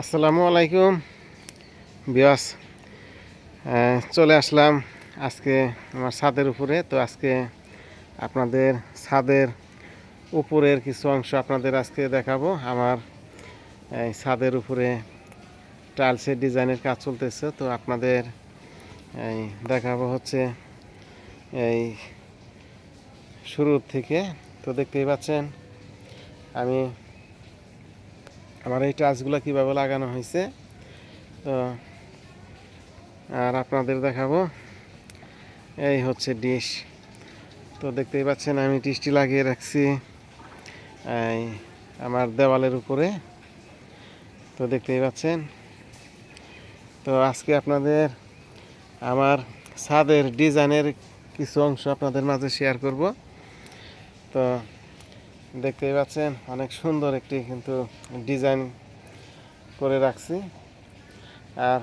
আসসালামু আলাইকুম। বিয়াস চলে আসলাম আজকে আমার ছাদের উপরে। তো আজকে আপনাদের ছাদের উপরের কিছু অংশ আপনাদের আজকে দেখাবো। আমার, এই ছাদের উপরে টাইলসের ডিজাইনের কাজ চলতেছে। তো আপনাদের, এই দেখাবো হচ্ছে, এই শুরুর থেকে। তো দেখতেই পাচ্ছেন, আমি আমার এই টাচগুলো কীভাবে লাগানো হয়েছে? তো, আর আপনাদের দেখাবো। এই হচ্ছে ডিশ। তো দেখতেই পাচ্ছেন, আমি ডিশটি লাগিয়ে রাখছি এই আমার দেওয়ালের উপরে। তো দেখতেই পাচ্ছেন। তো আজকে আপনাদের আমার ছাদের ডিজাইনের কিছু অংশ আপনাদের মাঝে শেয়ার করব। তো দেখতেই পাচ্ছেন, অনেক সুন্দর একটি কিন্তু ডিজাইন করে রাখছি। আর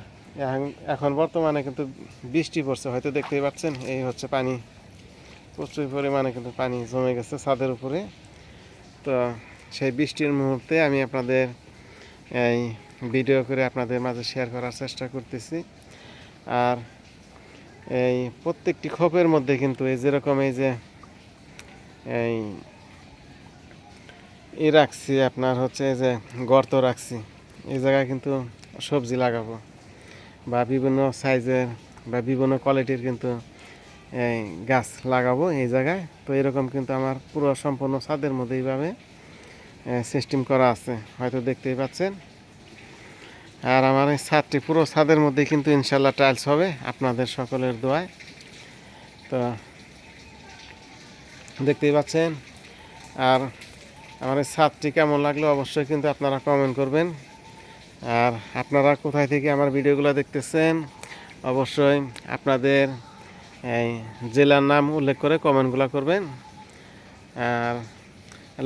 এখন- বর্তমানে কিন্তু বৃষ্টি পড়ছে, হয়তো দেখতেই পাচ্ছেন, এই হচ্ছে পানি। প্রচুর পরিমাণে কিন্তু পানি জমে গেছে ছাদের উপরে। তো সেই বৃষ্টির মুহূর্তে আমি আপনাদের এই ভিডিও করে আপনাদের মাঝে শেয়ার করার চেষ্টা করতেছি। আর এই প্রত্যেকটি খোপের মধ্যে কিন্তু এই যেরকম এই যে এই ই রাখছি, আপনার হচ্ছে যে গর্ত রাখছি। এই জায়গায় কিন্তু সবজি লাগাবো বা বিভিন্ন সাইজের বা বিভিন্ন কোয়ালিটির কিন্তু এই গাছ লাগাবো এই জায়গায়। তো এরকম কিন্তু আমার পুরো সম্পূর্ণ ছাদের মধ্যে এইভাবে সিস্টেম করা আছে, হয়তো দেখতেই পাচ্ছেন। আর আমার এই ছাদটি পুরো ছাদের মধ্যে কিন্তু ইনশাল্লাহ টাইলস হবে, আপনাদের সকলের দোয়ায়। তো দেখতেই পাচ্ছেন। আর আমার এই ছাদটি কেমন লাগল অবশ্যই কিন্তু আপনারা কমেন্ট করবেন। আর আপনারা কোথায় থেকে আমার ভিডিওগুলো দেখতেছেন, অবশ্যই আপনাদের এই জেলার নাম উল্লেখ করে কমেন্টগুলো করবেন। আর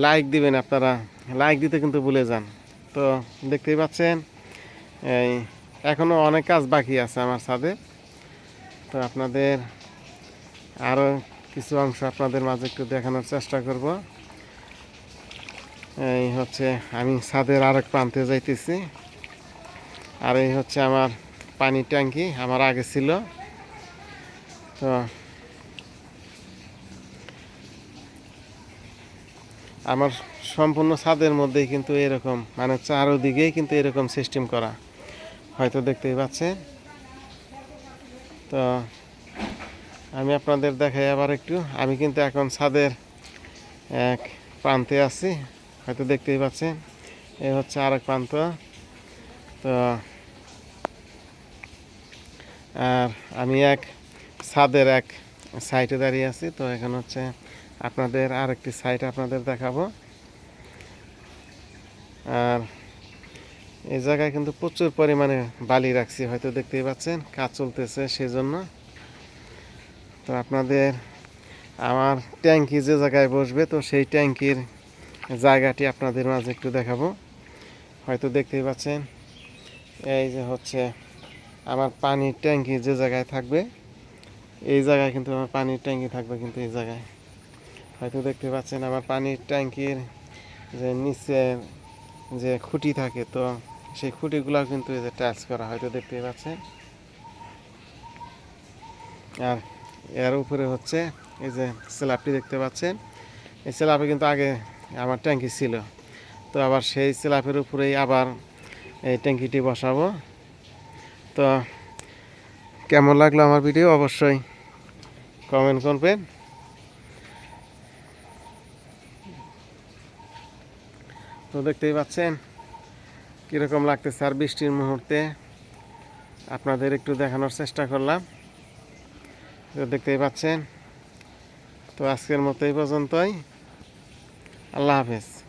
লাইক দিবেন আপনারা লাইক দিতে কিন্তু ভুলে যান। তো দেখতেই পাচ্ছেন, এই এখনও অনেক কাজ বাকি আছে আমার ছাদে। তো আপনাদের আরও কিছু অংশ আপনাদের মাঝে একটু দেখানোর চেষ্টা করব। এই হচ্ছে আমি ছাদের আরেক প্রান্তে যাইতেছি। আর এই হচ্ছে আমার পানির ট্যাঙ্কি, আমার আগে ছিল। তো আমার সম্পূর্ণ ছাদের মধ্যেই কিন্তু এরকম মানে চারোদিকেই কিন্তু এরকম সিস্টেম করা। হয়তো দেখতেই পাচ্ছেন। তো আমি আপনাদের দেখাই আবার একটু। আমি কিন্তু এখন ছাদের এক প্রান্তে আছি। হয়তো দেখতেই পাচ্ছেন। এ হচ্ছে আর এক প্রান্ত। তো, আর আমি এক ছাদের এক সাইটে দাঁড়িয়ে আছি। তো এখন হচ্ছে আপনাদের আরেকটি সাইট আপনাদের দেখাবো। আর এই জায়গায় কিন্তু প্রচুর পরিমাণে বালি রাখছি, হয়তো দেখতেই পাচ্ছেন। কাজ চলতেছে সেজন্য। তো আপনাদের, আমার ট্যাঙ্কি যে জায়গায় বসবে, তো সেই ট্যাঙ্কির জায়গাটি আপনাদের মাঝে একটু দেখাবো। হয়তো দেখতেই পাচ্ছেন, এই যে হচ্ছে আমার পানির ট্যাঙ্কি যে জায়গায় থাকবে, এই জায়গায় কিন্তু আমার পানির ট্যাঙ্কি থাকবে কিন্তু এই জায়গায়। হয়তো দেখতে পাচ্ছেন আমার পানির ট্যাঙ্কির যে নিচে যে খুঁটি থাকে, তো সেই খুঁটিগুলো কিন্তু এই যে টাচ করা, হয়তো দেখতেই পাচ্ছেন। আর এর উপরে হচ্ছে এই যে স্ল্যাবটি দেখতে পাচ্ছেন, এই স্ল্যাবে কিন্তু আগে আমার ট্যাঙ্কি ছিল। তো আবার সেই স্ল্যাবের উপরেই আবার এই ট্যাঙ্কিটি বসাবো। তো কেমন লাগল আমার ভিডিও? অবশ্যই কমেন্ট করবেন। তো দেখতেই পাচ্ছেন কীরকম লাগতেছে আর বৃষ্টির মুহূর্তে। আপনাদের একটু দেখানোর চেষ্টা করলাম। তো দেখতেই পাচ্ছেন। তো আজকের মতো এই পর্যন্তই। আল্লাহ হাফেজ।